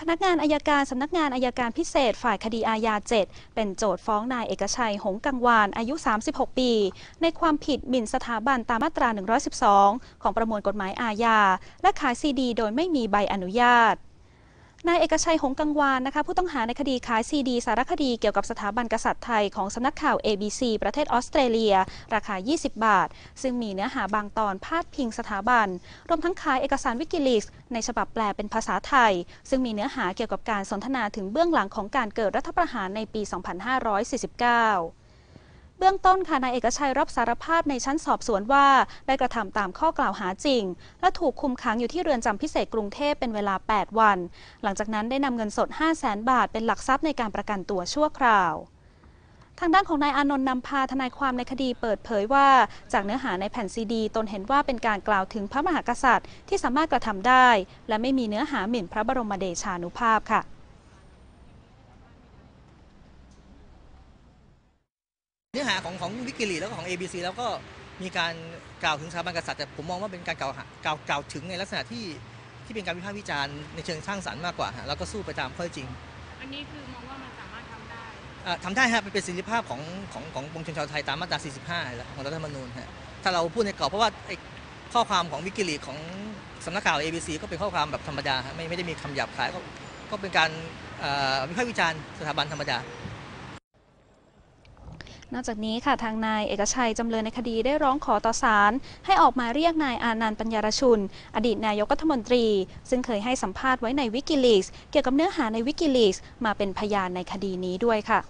พนักงานอายการสำนักงานอายการพิเศษฝ่ายคดีอาญา 7 เป็นโจทฟ้องนายเอกชัย หงกังวาน อายุ 36 ปี ในความผิดหมิ่นสถาบันตามมาตรา 112 ของประมวลกฎหมายอาญา และขายซีดี โดยไม่มีใบอนุญาต นายเอกชัย หงกังวานนะคะผู้ต้องหาในคดีขายซีดี สารคดีเกี่ยวกับสถาบันกษัตริย์ไทยของสำนักข่าว ABC ประเทศออสเตรเลีย ราคา 20 บาท ซึ่งมีเนื้อหาบางตอนพาดพิงสถาบัน รวมทั้งขายเอกสารวิกิลีกในฉบับแปลเป็นภาษาไทย ซึ่งมีเนื้อหาเกี่ยวกับการสนทนาถึงเบื้องหลังของการเกิดรัฐประหารในปี 2549 เบื้องต้นค่ะนายเอกชัยรับสารภาพในชั้นสอบสวนว่า ได้กระทำตามข้อกล่าวหาจริง และถูกคุมขังอยู่ที่เรือนจำพิเศษกรุงเทพเป็นเวลา 8 วัน หลังจากนั้นได้นำเงินสด 5 0 0แสนบาท เป็นหลักทรัพย์ในการประกันตัวชั่วคราวทางด้านของนายอานนท์นำพาทนายความในคดีเปิดเผยว่า จากเนื้อหาในแผ่นซีดี ตนเห็นว่าเป็นการกล่าวถึงพระมหากษัตริย์ที่สามารถกระทำได้ และไม่มีเนื้อหาหมิ่นพระบรมเดชานุภาพค่ะ นื้อหาของของวิกิลีแล้วก็ของ ABC แล้วก็มีการกล่าวถึงสถาบันกษัตริย์แต่ผมมองว่าเป็นการกล่าวหากล่าวกล่าวถึงในลักษณะที่ที่เป็นการวิพากษ์วิจารณ์ในเชิงสร้างสรรค์มากกว่าฮะแล้วก็สู้ไปตามข้อเท็จจริงอันนี้คือมองว่ามันสามารถทำได้เอ่อทำได้ฮะเป็นเป็นสิทธิภาพของของของปวงชนชาวไทยตามมาตรา 45แล้วของรัฐธรรมนูญฮะถ้าเราพูดในกรอบเพราะว่าไอ้ข้อความของวิกิลีของสำนักข่าว ABC ก็เป็นข้อความแบบธรรมดาฮะไม่ไม่ได้มีคำหยาบคายก็ก็เป็นการเอ่อวิพากษ์วิจารณ์สถาบันธรรมดา นอกจากนี้ค่ะทางนายเอกชัยจำเลยในคดีได้ร้องขอต่อศาลให้ออกมาเรียกนายอานันต์ปัญญารชุน อดีตนายกรัฐมนตรี ซึ่งเคยให้สัมภาษณ์ไว้ในวิกิลีกเกี่ยวกับเนื้อหาในวิกิลีกมาเป็นพยานในคดีนี้ด้วยค่ะ